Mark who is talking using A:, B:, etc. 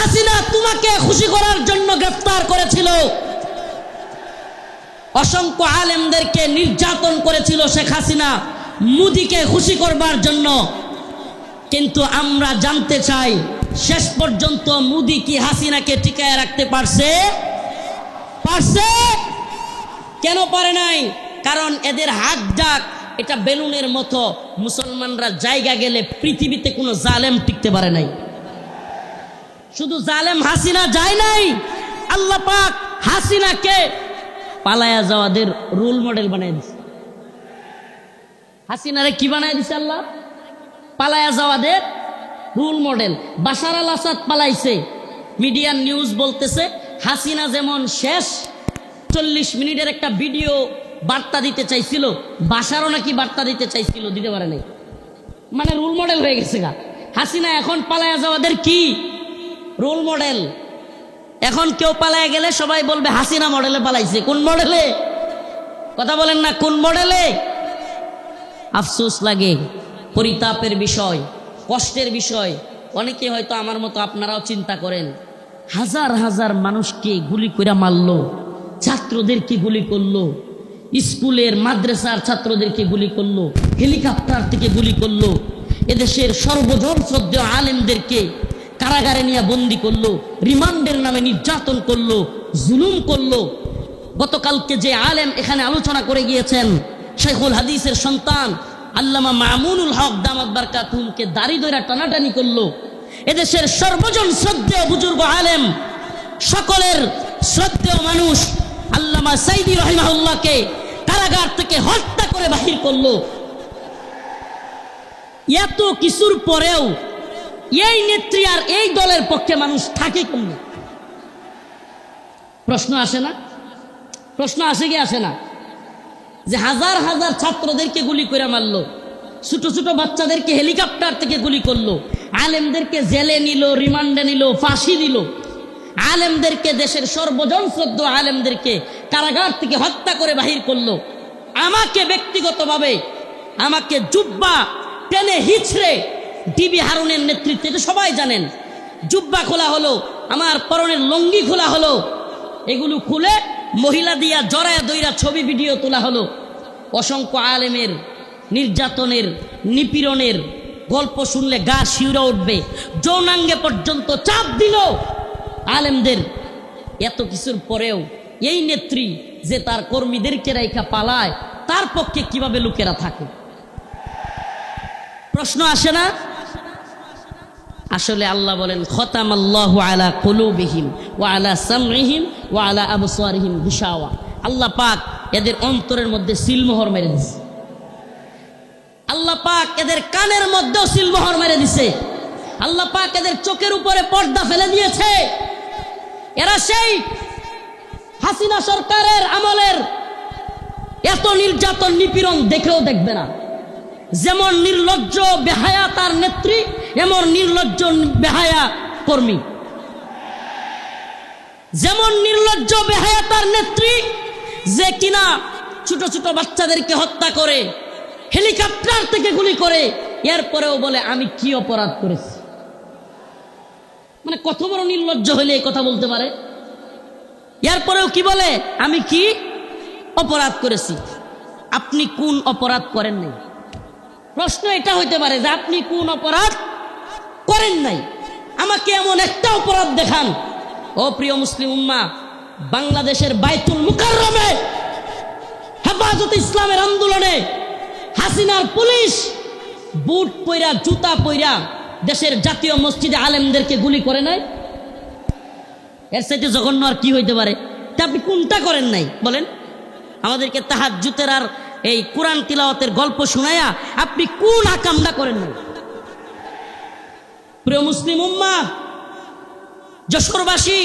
A: হাসিনা তোমাকে খুশি করার জন্য গ্রেফতার করেছিল। অসংখ্য আলেমদেরকে নির্যাতন করেছিল শেখ হাসিনা। মুদিকে খুশি করবার জন্য। কিন্তু আমরা জানতে চাই, শেষ পর্যন্ত মুদি কি হাসিনাকে টিকায় রাখতে পারছে? পারছে? কেন পারে নাই? কারণ এদের হাত ডাক, এটা বেলুনের মতো। মুসলমানরা জায়গা গেলে পৃথিবীতে কোনো জালেম টিকতে পারে নাই। শুধু জালেম হাসিনা যায় নাই। আল্লাহ পাক হাসিনাকে পালায়া যাওয়াদের রোল মডেল বানাই দিছে। হাসিনারে কি বানাই দিছে আল্লাহ? পালায়া যাওয়াদের role model. Bashar al Assad পালাইছে। মিডিয়ার নিউজ বলতেছে, হাসিনা যেমন শেষ, চল্লিশ মিনিটের একটা ভিডিও বার্তা দিতে চাইছিল বাসারও নাকি বার্তা দিতে চাইছিল, দিতে পারে নাই। মানে রোল মডেল হয়ে গেছে গা। হাসিনা এখন পালায়া যাওয়াদের কি রোল মডেল। এখন কেউ পালায় গেলে সবাই বলবে, হাসিনা মডেলে পালাইছে। কোন মডেলে কথা বলেন না, কোন মডেলে আফসোস লাগে, পরিতাপের বিষয়, কষ্টের বিষয়। অনেকে হয়তো আমার মতো আপনারাও চিন্তা করেন, হাজার হাজার মানুষকে গুলি করে মারলো ছাত্রদেরকে গুলি করল, স্কুলের, মাদ্রাসার ছাত্রদেরকে গুলি করল, হেলিকপ্টার থেকে গুলি করল, এদেশের সর্বজন শ্রদ্ধেয় আলেমদেরকে কারাগারে নিয়ে বন্দি করল, রিমান্ডের নামে নির্যাতন করল, জুলুম করল। গতকালকে যে আলেম এখানে আলোচনা করে গিয়েছেন, শেখুল হাদিসের সন্তান আল্লামা মামুনুল হক দামাত বারকাতুমকে দাড়ি দইরা টানাটানি করল। এদেশের সর্বজন শ্রদ্ধেয় বুজুর্গ আলেম, সকলের শ্রদ্ধেয় মানুষ আল্লামা সাইদি রহিমাহুল্লাহকে কারাগার থেকে হত্যা করে বাহির করল। এত কিছুর পরেও এই নেত্রী আর এই দলের পক্ষে মানুষ থাকে কেমন? প্রশ্ন আসে না? প্রশ্ন আসে কি আসে না? যে হাজার হাজার ছাত্রদেরকে গুলি করে মারলো, ছোট ছোট বাচ্চাদেরকে হেলিকপ্টার থেকে গুলি করল, আলেমদেরকে জেলে নিল, রিমান্ডে নিল, ফাঁসি দিল, আলেমদেরকে দেশের সর্বজন শ্রদ্ধ আলেমদেরকে কারাগার থেকে হত্যা করে বাহির করল, আমাকে ব্যক্তিগতভাবে আমাকে জুব্বা টেনে হিচড়ে ডিবি হারুনের নেতৃত্বে, এটা সবাই জানেন। জুব্বা খোলা হলো, আমার পরনের লঙ্গি খোলা হলো। এগুলো খুলে মহিলা দিয়া জরায়া দইরা ছবি, ভিডিও তোলা হলো। অসংখ্য আলেমের, নির্যাতনের, নিপীড়নের গল্প শুনলে গা শিউরা উঠবে। যৌনাঙ্গে পর্যন্ত চাপ দিল আলেমদের। এত কিছুর পরেও এই নেত্রী যে তার কর্মীদেরকে রেখা পালায়, তার পক্ষে কীভাবে লোকেরা থাকে? প্রশ্ন আসে না? আসলে আল্লাহ বলেন খতাম আল্লাহ আলা কলুবিহিম ও আলা সামরিহিম ও আলা আবসারিহিম ঘুষাওয়া আল্লাহ পাক এদের অন্তরের মধ্যে সিলমোহর মেরে দিছে। আল্লাহ পাক এদের কানের মধ্যেও সিলমোহর মেরে দিছে। আল্লাহ পাক এদের চোখের উপরে পর্দা ফেলে দিয়েছে। এরা সেই হাসিনা সরকারের আমলের এত নির্যাতন নিপীড়ন দেখেও দেখবে না। যেমন নির্লজ্জ বেহায়া তার নেত্রী, এমন নির্লজ্জ বেহায়া কর্মী। যেমন নির্লজ্জ বেহায়া তার নেত্রী, যে কিনা ছোট ছোট বাচ্চাদেরকে হত্যা করে, হেলিকপ্টার থেকে গুলি করে, এরপরেও বলে, আমি কি অপরাধ করেছি? মানে কত বড় নির্লজ্জ হইলে এই কথা বলতে পারে? এরপরেও কি বলে, আমি কি অপরাধ করেছি? আপনি কোন অপরাধ করেন নাই প্রশ্ন এটা হইতে পারে যে আপনি কোন অপরাধ করেন নাই? আমাকে এমন একটা অপরাধ দেখান। ও প্রিয় মুসলিম উম্মা, বাংলাদেশের বাইতুল মুকাররমে হেফাজত ইসলামের আন্দোলনে হাসিনার পুলিশ বুট পইরা, জুতা পইরা দেশের জাতীয় মসজিদে আলেমদেরকে গুলি করে নাই? এর সাথে জঘন্য আর কি হইতে পারে? তা আপনি কোনটা করেন নাই? বলেন। আমাদেরকে তাহার জুতের আর এই কোরআন তিলাওয়াতের গল্প শুনাইয়া আপনি কোন আকামটা করেন না প্রিয় মুসলিম উম্মা যশোরবাসী